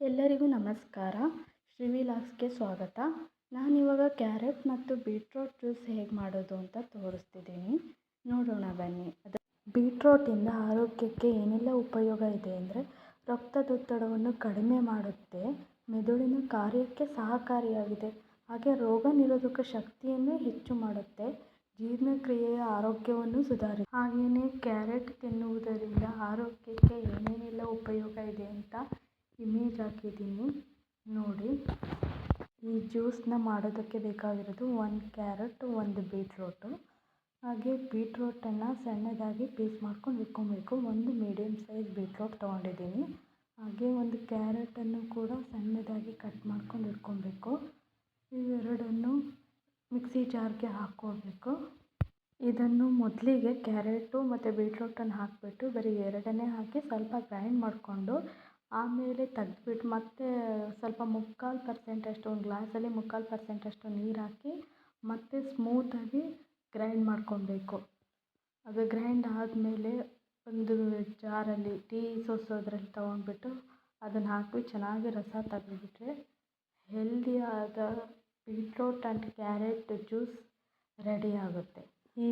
ಎಲ್ಲರಿಗೂ ನಮಸ್ಕಾರ. ಶ್ರೀವಿಲಾಸ್ಗೆ ಸ್ವಾಗತ. ನಾನಿವಾಗ ಕ್ಯಾರೆಟ್ ಮತ್ತು ಬೀಟ್ರೋಟ್ ಜ್ಯೂಸ್ ಹೇಗೆ ಮಾಡೋದು ಅಂತ ತೋರಿಸ್ತಿದ್ದೀನಿ. ನೋಡೋಣ ಬನ್ನಿ. ಅದು ಬೀಟ್ರೋಟಿಂದ ಆರೋಗ್ಯಕ್ಕೆ ಏನೆಲ್ಲ ಉಪಯೋಗ ಇದೆ ಅಂದರೆ ರಕ್ತದೊತ್ತಡವನ್ನು ಕಡಿಮೆ ಮಾಡುತ್ತೆ, ಮೆದುಳಿನ ಕಾರ್ಯಕ್ಕೆ ಸಹಕಾರಿಯಾಗಿದೆ, ಹಾಗೆ ರೋಗ ನಿರೋಧಕ ಶಕ್ತಿಯನ್ನು ಹೆಚ್ಚು ಮಾಡುತ್ತೆ, ಜೀರ್ಣಕ್ರಿಯೆಯ ಆರೋಗ್ಯವನ್ನು ಸುಧಾರಿ ಹಾಗೆಯೇ ಕ್ಯಾರೆಟ್ ತಿನ್ನುವುದರಿಂದ ಆರೋಗ್ಯಕ್ಕೆ ಏನೇನೆಲ್ಲ ಉಪಯೋಗ ಇದೆ ಅಂತ ಇಮೇಜ್ ಹಾಕಿದ್ದೀನಿ. ನೋಡಿ, ಈ ಜ್ಯೂಸನ್ನ ಮಾಡೋದಕ್ಕೆ ಬೇಕಾಗಿರೋದು ಒಂದು ಕ್ಯಾರೆಟ್, ಒಂದು ಬೀಟ್ರೋಟು. ಹಾಗೆ ಬೀಟ್ರೋಟನ್ನು ಸಣ್ಣದಾಗಿ ಪೀಸ್ ಮಾಡ್ಕೊಂಡು ಇಟ್ಕೊಬೇಕು. ಒಂದು ಮೀಡಿಯಮ್ ಸೈಜ್ ಬೀಟ್ರೋಟ್ ತೊಗೊಂಡಿದ್ದೀನಿ. ಹಾಗೆ ಒಂದು ಕ್ಯಾರೆಟನ್ನು ಕೂಡ ಸಣ್ಣದಾಗಿ ಕಟ್ ಮಾಡ್ಕೊಂಡು ಇಟ್ಕೊಬೇಕು. ಇವೆರಡನ್ನು ಮಿಕ್ಸಿ ಜಾರ್ಗೆ ಹಾಕ್ಕೊಳ್ಬೇಕು ಇದನ್ನು ಮೊದಲಿಗೆ ಕ್ಯಾರೆಟು ಮತ್ತು ಬೀಟ್ರೋಟನ್ನು ಹಾಕಿಬಿಟ್ಟು ಬರೀ ಎರಡನ್ನೇ ಹಾಕಿ ಸ್ವಲ್ಪ ಗ್ರೈಂಡ್ ಮಾಡಿಕೊಂಡು ಆಮೇಲೆ ತೆಗ್ದ್ಬಿಟ್ಟು ಮತ್ತೆ ಸ್ವಲ್ಪ ಮುಕ್ಕಾಲು ಪರ್ಸೆಂಟಷ್ಟು ಒಂದು ಗ್ಲಾಸಲ್ಲಿ ಮುಕ್ಕಾಲು ಪರ್ಸೆಂಟಷ್ಟು ನೀರು ಹಾಕಿ ಮತ್ತೆ ಸ್ಮೂತಾಗಿ ಗ್ರೈಂಡ್ ಮಾಡ್ಕೊಬೇಕು. ಅದು ಗ್ರೈಂಡ್ ಆದಮೇಲೆ ಒಂದು ಜಾರಲ್ಲಿ ಟೀ ಸೋಸೋದ್ರಲ್ಲಿ ತೊಗೊಂಡ್ಬಿಟ್ಟು ಅದನ್ನು ಹಾಕಿ ಚೆನ್ನಾಗಿ ರಸ ತೆಗೆದ್ಬಿಟ್ರೆ ಹೆಲ್ದಿಯಾದ beetroot and carrot juice ready ಆಗುತ್ತೆ. ಈ